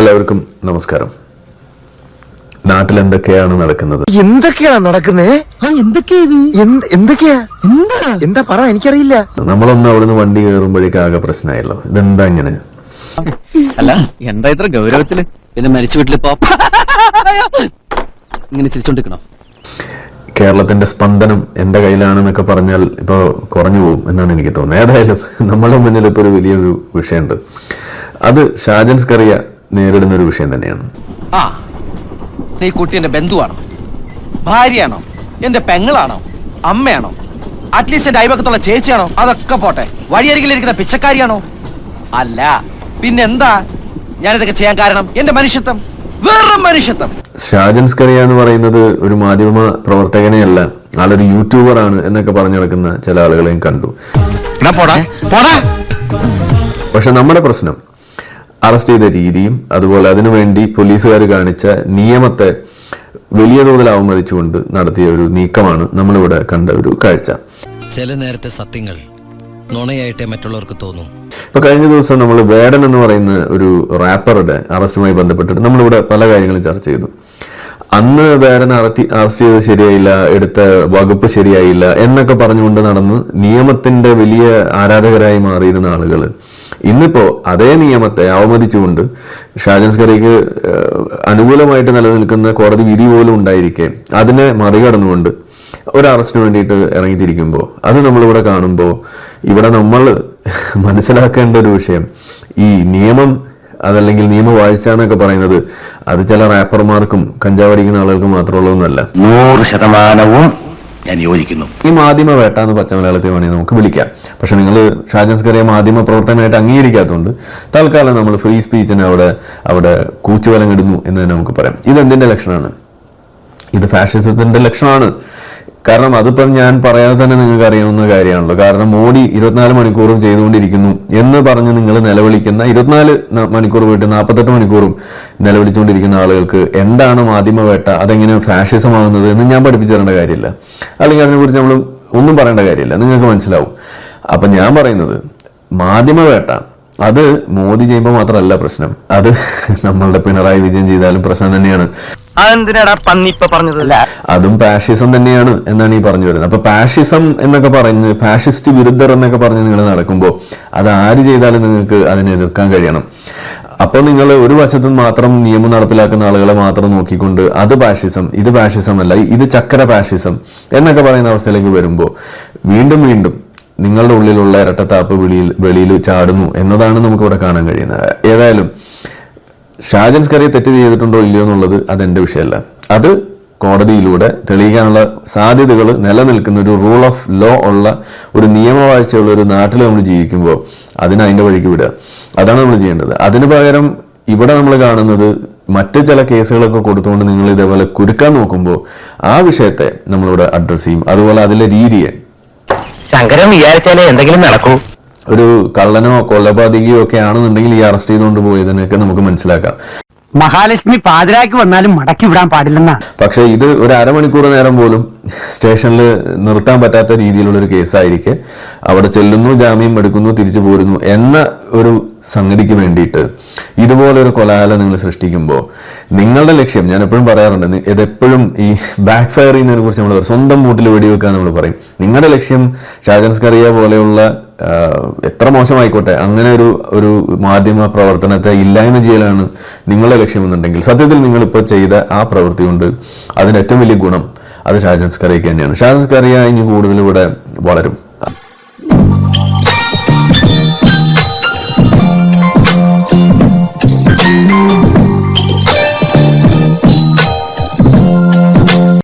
എല്ലാവർക്കും നമസ്കാരം. നാട്ടിൽ എന്തൊക്കെയാണ് നടക്കുന്നത്? എന്തൊക്കെയാണ് നടക്കുന്നേ? എന്തൊക്കെയാ ഇത്? എന്ത് എന്തൊക്കെയാ? എന്താ? എന്താ പറ എനിക്കറിയില്ല. നമ്മളൊന്ന് അവിടുന്ന് വണ്ടി കയറുമ്പോഴേക്കും ആകെ പ്രശ്നമായല്ലോ. ഇതെന്താ ഇങ്ങനെ? അല്ല എന്താ ഇത്ര ഗൗരവത്തിൽ? പിന്നെ മരിച്ചു വീട്ടിലിപ്പോ ഇങ്ങനെ ചിരിച്ചോണ്ടിരിക്കണോ? കേരളത്തിന്റെ സ്പന്ദനം എന്റെ കയ്യിലാണെന്നൊക്കെ പറഞ്ഞാൽ ഇപ്പൊ കുറഞ്ഞു പോകും എന്നാണ് എനിക്ക് തോന്നുന്നത്. ഏതായാലും നമ്മുടെ മുന്നിൽ ഇപ്പോൾ ഒരു വലിയൊരു വിഷയമുണ്ട്. അത് ഷാജൻസ് സ്കറിയ നേരിടുന്ന ഒരു വിഷയം തന്നെയാണ്. ആ നീ കുട്ടി എന്റെ ബന്ധുവാണോ? ഭാര്യയാണോ? എന്റെ പെങ്ങളാണോ? അമ്മയാണോ? അറ്റ്ലീസ്റ്റ് എന്റെ അയവക്കത്തുള്ള ചേച്ചിയാണോ? അതൊക്കെ പോട്ടെ. വഴിയരികിലിരിക്കുന്ന പിച്ചക്കാരിയാണോ? അല്ല. പിന്നെന്താ? ഞാനിതൊക്കെ ചെയ്യാൻ കാരണം എന്റെ മനുഷ്യത്വം. വെറും മനുഷ്യത്വം. ഷാജൻ സ്കറിയ എന്ന് പറയുന്നത് ഒരു മാധ്യമ പ്രവർത്തകനെയല്ല ആളൊരു യൂട്യൂബർ ആണ് എന്നൊക്കെ പറഞ്ഞു നടക്കുന്ന ചില ആളുകളെയും കണ്ടു. പക്ഷെ നമ്മുടെ പ്രശ്നം അറസ്റ്റ് ചെയ്ത രീതിയും അതുപോലെ അതിനുവേണ്ടി പോലീസുകാർ കാണിച്ച നിയമത്തെ വലിയ തോതിൽ അവമതിച്ചുകൊണ്ട് നടത്തിയ ഒരു നീക്കമാണ് നമ്മളിവിടെ കണ്ട ഒരു കാഴ്ച. ചില നേരത്തെ സത്യങ്ങൾ നുണയായിട്ടേ മറ്റുള്ളവർക്ക് തോന്നും. ഇപ്പൊ കഴിഞ്ഞ ദിവസം നമ്മൾ വേടൻ എന്ന് പറയുന്ന ഒരു റാപ്പറുടെ അറസ്റ്റുമായി ബന്ധപ്പെട്ടിട്ട് നമ്മളിവിടെ പല കാര്യങ്ങളും ചർച്ച ചെയ്തു. അന്ന് വേടൻ അറസ്റ്റ് അറസ്റ്റ് ചെയ്ത് ശരിയായില്ല എടുത്ത വകുപ്പ് ശരിയായില്ല എന്നൊക്കെ പറഞ്ഞുകൊണ്ട് നടന്ന് നിയമത്തിന്റെ വലിയ ആരാധകരായി മാറിയിരുന്ന ആളുകൾ ഇന്നിപ്പോ അതേ നിയമത്തെ അവമതിച്ചുകൊണ്ട് ഷാജൻസ്കറിക്ക് അനുകൂലമായിട്ട് നിലനിൽക്കുന്ന കോടതി വിധി പോലും ഉണ്ടായിരിക്കെ അതിനെ മറികടന്നുകൊണ്ട് ഒരു അറസ്റ്റിന് വേണ്ടിയിട്ട് ഇറങ്ങിത്തിരിക്കുമ്പോൾ അത് നമ്മളിവിടെ കാണുമ്പോൾ ഇവിടെ നമ്മൾ മനസ്സിലാക്കേണ്ട ഒരു വിഷയം ഈ നിയമം അതല്ലെങ്കിൽ നിയമവാഴ്ച എന്നൊക്കെ പറയുന്നത് അത് ചില റാപ്പർമാർക്കും കഞ്ചാവടിക്കുന്ന ആളുകൾക്കും മാത്രമുള്ളതൊന്നുമല്ല. നൂറ് ശതമാനവും ഞാൻ യോജിക്കുന്നു. ഈ മാധ്യമ വേട്ട എന്ന് പച്ച മലയാളത്തിൽ വേണമെങ്കിൽ നമുക്ക് വിളിക്കാം. പക്ഷെ നിങ്ങൾ ഷാജൻസ്കറിയെ മാധ്യമ പ്രവർത്തനമായിട്ട് അംഗീകരിക്കാത്തതുകൊണ്ട് തൽക്കാലം നമ്മൾ ഫ്രീ സ്പീച്ചിനെ അവിടെ അവിടെ കൂച്ചുവലങ്ങിടുന്നു എന്ന് തന്നെ നമുക്ക് പറയാം. ഇതെന്തിന്റെ ലക്ഷണമാണ്? ഇത് ഫാഷിസത്തിന്റെ ലക്ഷണമാണ്. കാരണം അതിപ്പം ഞാൻ പറയാതെ തന്നെ നിങ്ങൾക്ക് അറിയാവുന്ന കാര്യമാണല്ലോ. കാരണം മോഡി ഇരുപത്തിനാല് മണിക്കൂറും ചെയ്തുകൊണ്ടിരിക്കുന്നു എന്ന് പറഞ്ഞ് നിങ്ങൾ നിലവിളിക്കുന്ന ഇരുപത്തിനാല് മണിക്കൂർ പോയിട്ട് നാൽപ്പത്തെട്ട് മണിക്കൂറും നിലവിളിച്ചുകൊണ്ടിരിക്കുന്ന ആളുകൾക്ക് എന്താണ് മാധ്യമവേട്ട അതെങ്ങനെ ഫാഷിസമാകുന്നത് എന്ന് ഞാൻ പഠിപ്പിച്ചു തരേണ്ട കാര്യമില്ല. അല്ലെങ്കിൽ അതിനെക്കുറിച്ച് നമ്മൾ ഒന്നും പറയേണ്ട കാര്യമില്ല. നിങ്ങൾക്ക് മനസ്സിലാവും. അപ്പം ഞാൻ പറയുന്നത് മാധ്യമവേട്ട അത് മോദി ചെയ്യുമ്പോൾ മാത്രമല്ല പ്രശ്നം. അത് നമ്മളുടെ പിണറായി വിജയൻ ചെയ്താലും പ്രശ്നം തന്നെയാണ്. അതെന്തിനാടാ പന്നി ഇപ്പൊ പറഞ്ഞത്? അതും പാഷിസം തന്നെയാണ് എന്നാണ് ഈ പറഞ്ഞു വരുന്നത്. അപ്പൊ പാഷിസം എന്നൊക്കെ പറഞ്ഞ് ഫാഷിസ്റ്റ് വിരുദ്ധർ എന്നൊക്കെ പറഞ്ഞ് നിങ്ങൾ നടക്കുമ്പോൾ അത് ആര് ചെയ്താലും നിങ്ങൾക്ക് അതിനെ എതിർക്കാൻ കഴിയണം. അപ്പോൾ നിങ്ങൾ ഒരു വശത്ത് മാത്രം നിയമം നടപ്പിലാക്കുന്ന ആളുകളെ മാത്രം നോക്കിക്കൊണ്ട് അത് പാഷിസം ഇത് പാഷിസം അല്ല ഇത് ചക്കര പാഷിസം എന്നൊക്കെ പറയുന്ന അവസ്ഥയിലേക്ക് വരുമ്പോൾ വീണ്ടും വീണ്ടും നിങ്ങളുടെ ഉള്ളിലുള്ള ഇരട്ടത്താപ്പ് വെളിയിൽ വെളിയിൽ ചാടുന്നു എന്നതാണ് നമുക്കിവിടെ കാണാൻ കഴിയുന്നത്. ഏതായാലും ഷാജൻ സ്കറിയെ തെറ്റ് ചെയ്തിട്ടുണ്ടോ ഇല്ലയോ എന്നുള്ളത് അതെന്റെ വിഷയമല്ല. അത് കോടതിയിലൂടെ തെളിയിക്കാനുള്ള സാധ്യതകൾ നിലനിൽക്കുന്ന ഒരു റൂൾ ഓഫ് ലോ ഉള്ള ഒരു നിയമവാഴ്ചയുള്ള ഒരു നാട്ടിൽ നമ്മൾ ജീവിക്കുമ്പോൾ അതിന് അതിന്റെ വഴിക്ക് വിടുക. അതാണ് നമ്മൾ ചെയ്യേണ്ടത്. അതിന് പകരം ഇവിടെ നമ്മൾ കാണുന്നത് മറ്റ് ചില കേസുകളൊക്കെ കൊടുത്തുകൊണ്ട് നിങ്ങൾ ഇതേപോലെ കുരുക്കാൻ നോക്കുമ്പോൾ ആ വിഷയത്തെ നമ്മളിവിടെ അഡ്രസ്സ് ചെയ്യും. അതുപോലെ അതിലെ രീതിയെ ശങ്കരൻ വിചാരിച്ചാലേ എന്തെങ്കിലും നടക്കൂ. ഒരു കള്ളനോ കൊലപാതകയോ ഒക്കെ ആണെന്നുണ്ടെങ്കിൽ ഈ അറസ്റ്റ് ചെയ്തുകൊണ്ട് പോയതിനൊക്കെ നമുക്ക് മനസ്സിലാക്കാം. മഹാലക്ഷ്മി പാതിരാക്കി വന്നാലും മടക്കി വിടാൻ പാടില്ലെന്നാ. പക്ഷേ ഇത് ഒരു അരമണിക്കൂർ നേരം പോലും സ്റ്റേഷനിൽ നിർത്താൻ പറ്റാത്ത രീതിയിലുള്ള ഒരു കേസായിരിക്കെ. അവിടെ ചെല്ലുന്നു ജാമ്യം എടുക്കുന്നു തിരിച്ചു പോരുന്നു എന്ന ഒരു സംഗതിക്ക് വേണ്ടിയിട്ട് ഇതുപോലൊരു കൊലാല നിങ്ങൾ സൃഷ്ടിക്കുമ്പോൾ നിങ്ങളുടെ ലക്ഷ്യം ഞാൻ എപ്പോഴും പറയാറുണ്ട് ഇതെപ്പോഴും ഈ ബാക്ക് ഫയർ ചെയ്യുന്നതിനെ കുറിച്ച് നമ്മൾ സ്വന്തം മൂട്ടിൽ വെടിവെക്കാൻ നമ്മൾ പറയും. നിങ്ങളുടെ ലക്ഷ്യം ഷാജൻസ് കറിയ പോലെയുള്ള എത്ര മോശമായിക്കോട്ടെ അങ്ങനെ ഒരു ഒരു മാധ്യമ പ്രവർത്തനത്തെ ഇല്ലായ്മ ചെയ്യലാണ് നിങ്ങളുടെ ലക്ഷ്യമെന്നുണ്ടെങ്കിൽ. സത്യത്തിൽ നിങ്ങളിപ്പോൾ ചെയ്ത ആ പ്രവൃത്തി കൊണ്ട് അതിന്റെ ഏറ്റവും വലിയ ഗുണം അത് ഷാജൻസ് കറിയൊക്കെ തന്നെയാണ്. ഷാജൻസ് കറിയ ഇനി കൂടുതൽ ഇവിടെ വളരും.